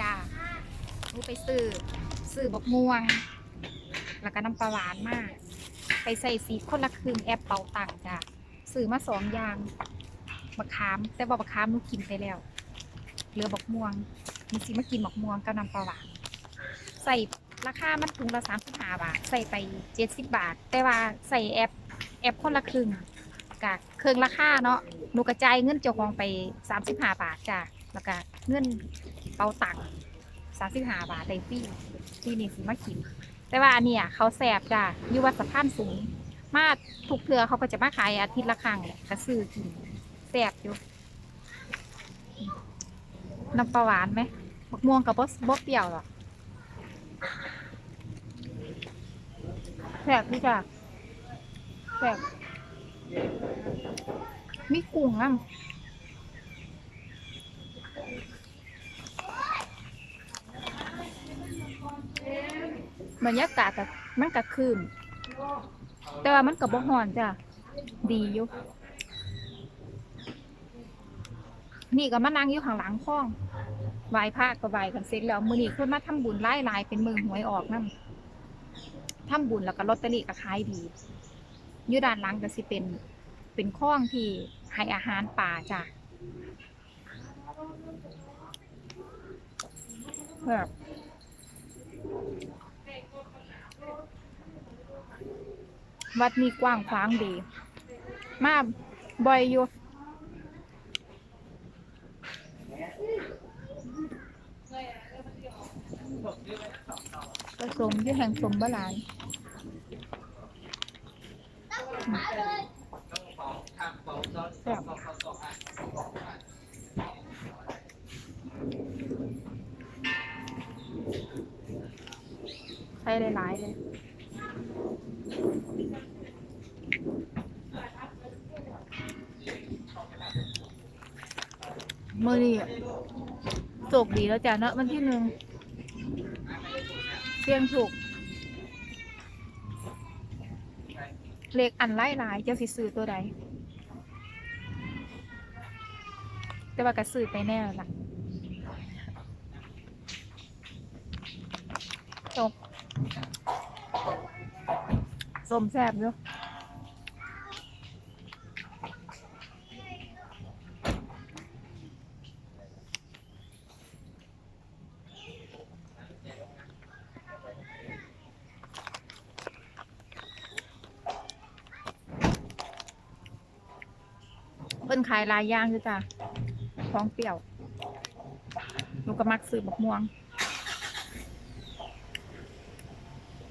จ้าหนูไปซื้อซื้อบกม่วง แล้วก็น้ำปลาหวานมาก ไปใส่สีคนละครึ่งแอปเป่าตังจ้าซื้อมาสองอย่างบักขาม แต่ว่าบักขามหนูกินไปแล้วเหลือบักม่วงมีสิมากินบักม่วงกับน้ำปลาหวานใส่ราคามันถุงละสามสิบห้าบาท ใส่ไปเจ็ดสิบบาท แต่ว่าใส่แอปแอปคนละครึ่งกะเครื่องราคาเนาะหนูกระจายเงินเจ้าของไปสามสิบห้าบาทจ้ะแล้วก็เงิน เป่าตังสามสิบห้าบาทได้ฟรีที่นี่สิมากิน แต่ว่าอันเนี้ยเขาแสบจ้ะอยู่วัดสะพานสูง มาทุกเทือเขาก็จะมาขายอาทิตย์ละครั้งแหละซื้อกินแสบอยู่น้ำปลาหวานไหมมะม่วงกับบบ๊อบเปรี้ยวหรอแสบพี่จ้ะแสบมีกุ้งอะ บรรยากาศแต่มันกะคืนแต่ว่ามันกับบ่ฮ้อนจ้ะดีอยู่นี่ก็มานั่งอยู่ข้างหลังห้องไหว้พระก็ไหว้กันเสร็จแล้วมื้อนี้เพิ่นมาทำบุญหลายเป็นมือหวยออกนำทำบุญแล้วก็ลอตเตอรี่ก็ขายดีอยู่ด้านหลังก็สิเป็นเป็นคลองที่ให้อาหารป่าจ้ะแบบ วัดนี้กว้างขวางดี มาบ่อยอยู่ผสมยู่แห่งสมบหลายใช้หลายๆเลย เมื่อนี้โชคดีแล้วจ้ะเนอะวันที่หนึ่งเสียงถูกเลขอันไล่หลายเจ้าสิซื้อตัวใด แต่ว่ากระซื้อไปแน่ล่ะจบสมแซบอยู่ เพิ่นขายหลายอย่างอยู่จ้ะของเปรี้ยวหนูก็มักซื้อบักม่วง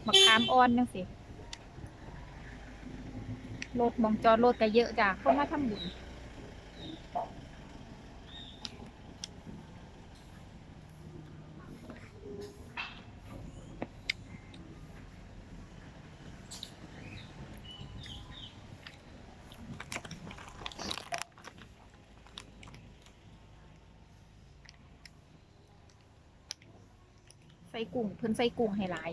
บักขามอ่อนจังสิรถมองจอดรถก็เยอะจ้ะคนมาทำบุญ กุ้งเพิ่นใส่กุ้งให้หลาย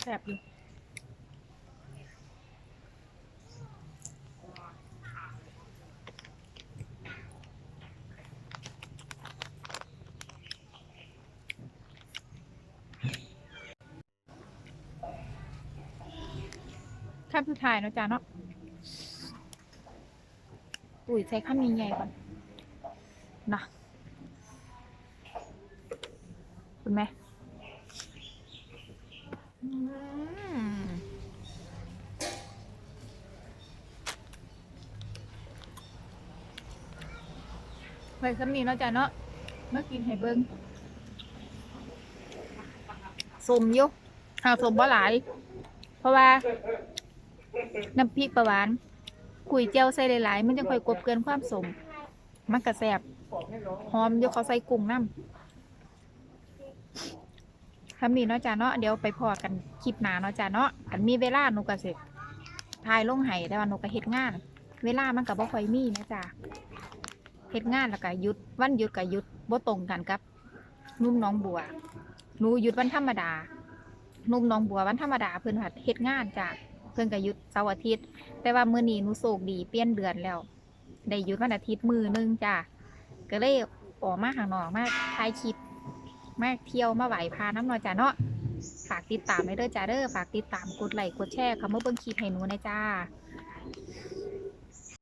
แซ่บอยู่ ข้ามสุดท้ายเนาะจ้าเนาะอุ้ยใช้ข้ามใหญ่ๆก่อนนะคุณแม่อืมไว้สำนีเนาะจ้ะเนาะเมื่อกินให้เบิ้งสมอยู่หาสมบ่หลาย เพราะว่า น้ำพริกประหวานคุยเจียวใส่หลายๆ มันจะค่อยกลบเกินความสม มันกระแสบหอมอยู่เขาใส่กุ้งน้ำคำนี้เนาะจ้าเนาะเดี๋ยวไปพอกันคลิปหนาเนาะจ้าเนาะกันมีเวลาหนูก็สิถ่ายลงให้แต่ว่าหนูก็เฮ็ดงาน เวลามันก็บ่ค่อยมีนะจ้าเฮ็ดงานแล้วก็หยุดวันหยุดก็หยุดบ่ตรงกันกับนุ่มน้องบัวหนูหยุดวันธรรมดานุ่มน้องบัววันธรรมดาเพิ่นผัดเฮ็ดงานจ้ะ พิ่นก็หยุดเสาร์อาทิตย์ แต่ว่ามื้อนี้หนูโศกดีเปลี่ยนเดือนแล้ว ได้หยุดวันอาทิตย์มื้อหนึงจ้ะก็เลยออกมาข้างนอกมาถ่ายคลิปมาเที่ยวมาไหวพาน้ำเนอจ้ะเนาะฝากติดตามไว้เด้อจ้าเด้อฝากติดตามกดไลค์กดแชร์คำว่าเบิ่งคลิปให้หนูนะจ้า